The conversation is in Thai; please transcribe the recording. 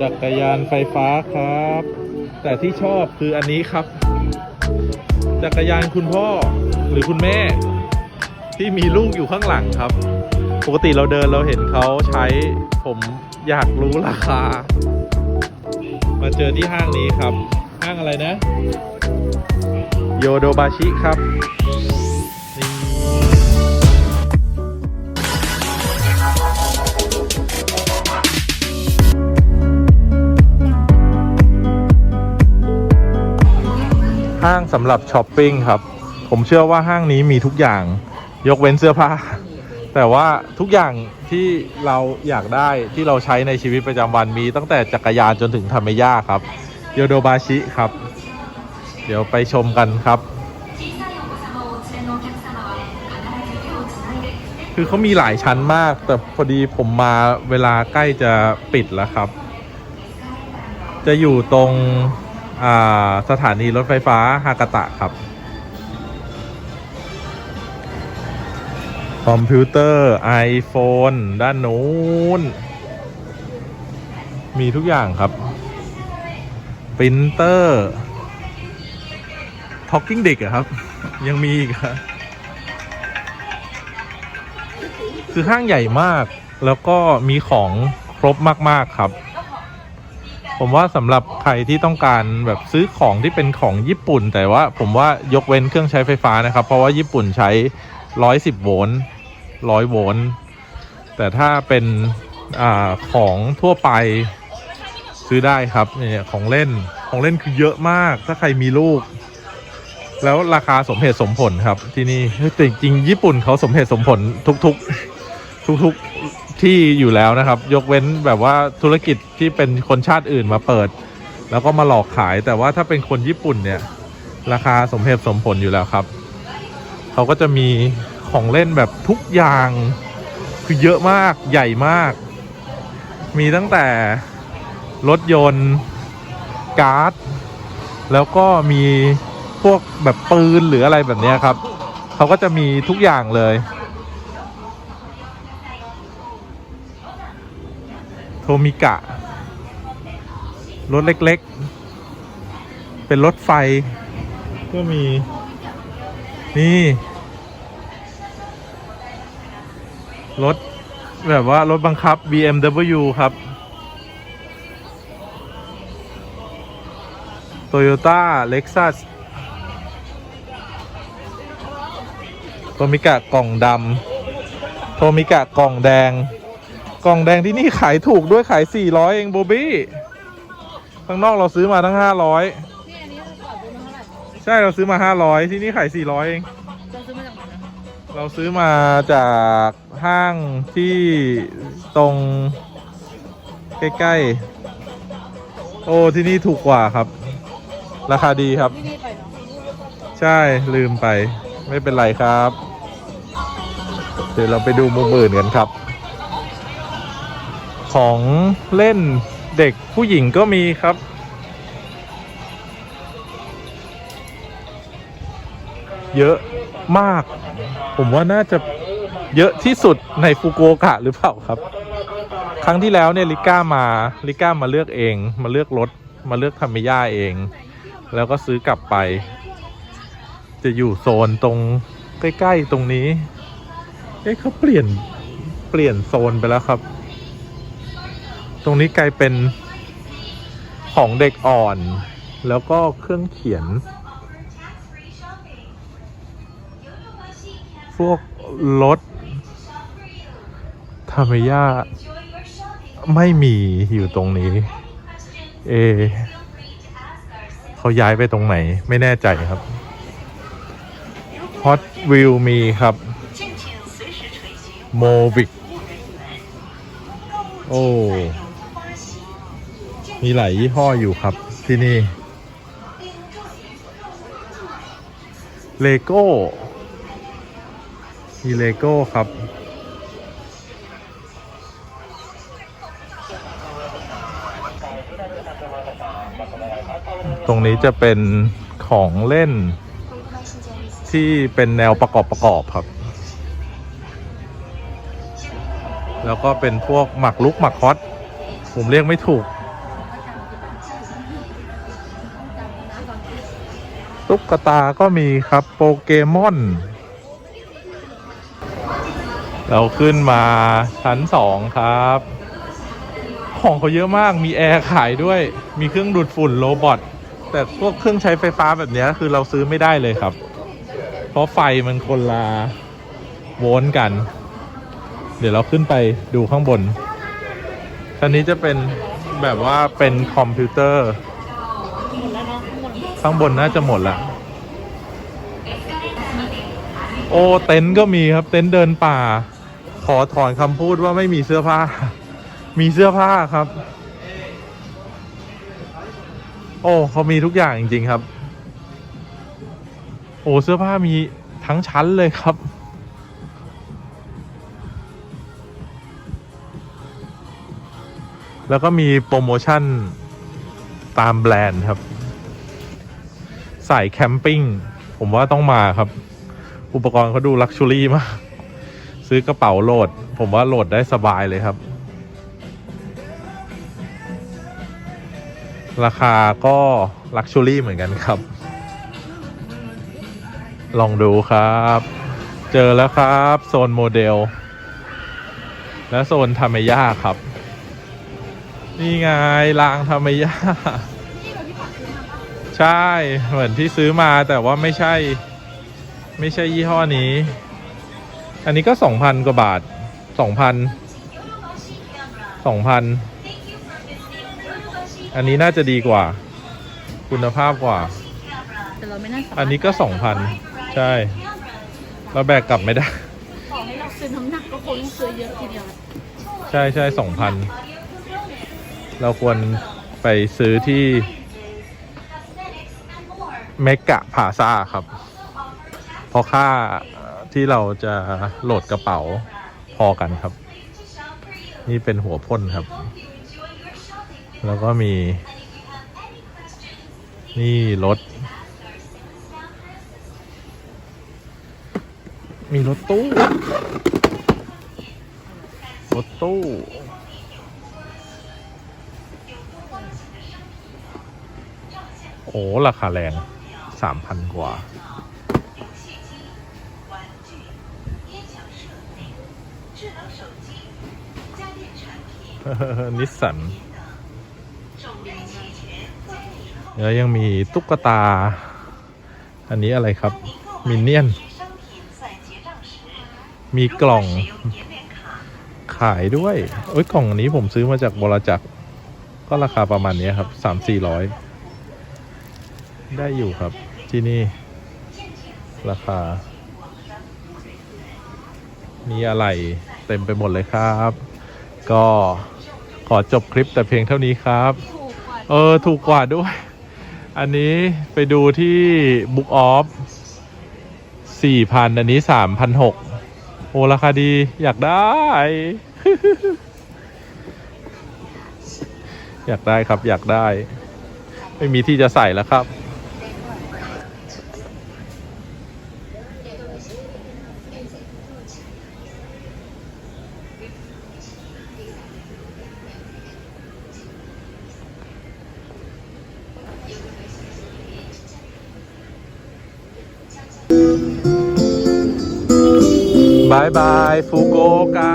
จักรยานไฟฟ้าครับ แต่ที่ชอบคืออันนี้ครับ จักรยานคุณพ่อหรือคุณแม่ ที่มีลูกอยู่ข้างหลังครับ ปกติเราเดินเราเห็นเขาใช้ผมอยากรู้ราคา มาเจอที่ห้างนี้ครับ ห้างอะไรนะ โยโดบาชิครับ ห้างสำหรับช้อปปิ้งครับ ผมเชื่อว่าห้างนี้มีทุกอย่าง ยกเว้นเสื้อผ้า แต่ว่าทุกอย่างที่เราอยากได้ที่เราใช้ในชีวิตประจำวันมีตั้งแต่จักรยานจนถึงทาเมย่าครับโยโดบาชิครับ เดี๋ยวไปชมกันครับ คือเขามีหลายชั้นมาก แต่พอดีผมมาเวลาใกล้จะปิดแล้วครับ จะอยู่ตรง สถานีรถไฟฟ้าฮากาตะครับ คอมพิวเตอร์ iPhone ด้านนู้น มีทุกอย่างครับปรินเตอร์ Talking Dick อะครับ ยังมีอีกอะคือห้างใหญ่มากแล้วก็มีของครบมาก ๆ ครับ ผมว่าสำหรับใครที่ต้องการแบบซื้อของที่เป็นของญี่ปุ่น แต่ว่าผมว่ายกเว้นเครื่องใช้ไฟฟ้านะครับ เพราะว่าญี่ปุ่นใช้110โวลต์ร้อยโวลต์แต่ถ้าเป็นอาของทั่วไปซื้อได้ครับเนี่ยของเล่นของเล่นคือเยอะมาก ถ้าใครมีลูก แล้วราคาสมเหตุสมผลครับ ที่นี่เฮ้ยแต่จริงๆญี่ปุ่นเขาสมเหตุสมผลทุก ๆ ทุกๆ ที่อยู่แล้วนะครับ ยกเว้นแบบว่าธุรกิจที่เป็นคนชาติอื่นมาเปิด แล้วก็มาหลอกขายแต่ว่าถ้าเป็นคนญี่ปุ่นเนี่ย ราคาสมเหตุสมผลอยู่แล้วครับ เขาก็จะมีของเล่นแบบทุกอย่างคือเยอะมากใหญ่มาก มีตั้งแต่รถยนต์การ์ด แล้วก็มีพวกแบบปืนหรืออะไรแบบนี้ครับ เขาก็จะมีทุกอย่างเลย ทมิกะ รถเล็กๆ เป็นรถไฟ ก็มี นี่ รถ แบบว่ารถบังคับ BMW ครับ Toyota Lexus โทมิกะกล่องดำโทมิกะกล่องแดง กล่องแดงที่นี่ขายถูกด้วยขาย 400 เองโบบี้ข้างนอกเราซื้อมาทั้ง 500ที่อันนี้เราก่อนซื้อมาเท่าไหร่ใช่เราซื้อมา 500 ที่นี่ขาย 400 เอง เราซื้อมาจากไหนนะเราซื้อมาจากห้างที่ตรงใกล้ๆ โอ้ที่นี่ถูกกว่าครับ ราคาดีครับ ที่นี่ไปเนาะใช่ลืมไป ไม่เป็นไรครับ เดี๋ยวเราไปดูมุมอื่นกันครับ ของเล่นเด็กผู้หญิงก็มีครับ เยอะมาก ผมว่าน่าจะเยอะที่สุดในฟุกุโอกะหรือเปล่าครับ ครั้งที่แล้วเนี่ยลิก้ามาลิก้ามาเลือกเอง มาเลือกรถมาเลือกทามิย่าเอง แล้วก็ซื้อกลับไป จะอยู่โซนตรงใกล้ ๆ ตรงนี้ เอ๊ะเขาเปลี่ยนเปลี่ยนโซนไปแล้วครับ รงนี้กลายเป็นของเด็กอ่อน แล้วก็เครื่องเขียน พวกรถทามิยาไม่มีอยู่ตรงนี้ เอ เขาย้ายไปตรงไหน ไม่แน่ใจครับ Hot Wheel มีครับ โมวิก โอ้ มีหลายยี่ห้ออยู่ครับที่นี่เลโก้มีเลโก้ครับ ตรงนี้จะเป็นของเล่นที่เป็นแนวประกอบประกอบครับ แล้วก็เป็นพวกหมักลุกหมักฮอต ผมเรียกไม่ถูก ตุ๊กตาก็มีครับโปเกมอน เราขึ้นมาชั้นสองครับ ของเขาเยอะมากมีแอร์ขายด้วย มีเครื่องดูดฝุ่นโรบอทแต่พวกเครื่องใช้ไฟฟ้าแบบนี้คือเราซื้อไม่ได้เลยครับ เพราะไฟมันคนละโวลต์กัน เดี๋ยวเราขึ้นไปดูข้างบนชั้นนี้จะเป็นแบบว่าเป็นคอมพิวเตอร์ หมดแล้วเนาะหมด ข้างบนน่าจะหมดละโอ้เต็นท์ก็มีครับ เต็นท์เดินป่า ขอถอนคำพูดว่าไม่มีเสื้อผ้า มีเสื้อผ้าครับ โอ้เขามีทุกอย่างจริงๆครับ โอ้เสื้อผ้ามีทั้งชั้นเลยครับแล้วก็มีโปรโมชั่นตามแบรนด์ครับ สายแคมปิ้ง ผมว่าต้องมาครับ อุปกรณ์เขาดูลักชัวรี่มาก ซื้อกระเป๋าโหลด ผมว่าโหลดได้สบายเลยครับ ราคาก็ลักชัวรี่เหมือนกันครับ ลองดูครับ เจอแล้วครับ โซนโมเดล และโซนทาเมย่าครับ นี่ไงรางทาเมย่า ใช่เหมือนที่ซื้อมาแต่ว่าไม่ใช่ ไม่ใช่ยี่ห้อนี้ อันนี้ก็สองพันกว่าบาทสองพันสองพันอันนี้น่าจะดีกว่า คุณภาพกว่า แต่เราไม่น่าสามารถอันนี้ก็สองพันใช่ เราแบกกลับไม่ได้ขอให้เราซื้อน้ำหนักก็คงต้องซื้อเยอะทีเดียวใช่ใช่สองพันเราควรไปซื้อที่ เมกะพาซาครับ เพราะค่าที่เราจะโหลดกระเป๋าพอกันครับ นี่เป็นหัวพ่นครับ แล้วก็มี นี่รถ มีรถตู้ รถตู้โอ้ราคาแรง สามพันกว่า นิสสันแล้วยังมีตุ๊กตา อันนี้อะไรครับ มินเนี่ยน มีกล่อง ขายด้วยเอ้ยกล่องอันนี้ผมซื้อมาจากบรจักรก็ราคาประมาณนี้ครับสามสี่ร้อยได้อยู่ครับ ที่นี่ ราคา มีอะไรเต็มไปหมดเลยครับ ก็ขอจบคลิปแต่เพียงเท่านี้ครับ เออ ถูกกว่าด้วย อันนี้ไปดูที่ Book Off สี่พันอันนี้สามพันหกโอ้ราคาดีอยากได้ อยากได้ครับอยากได้ ไม่มีที่จะใส่แล้วครับ บายบายฟูโกกะ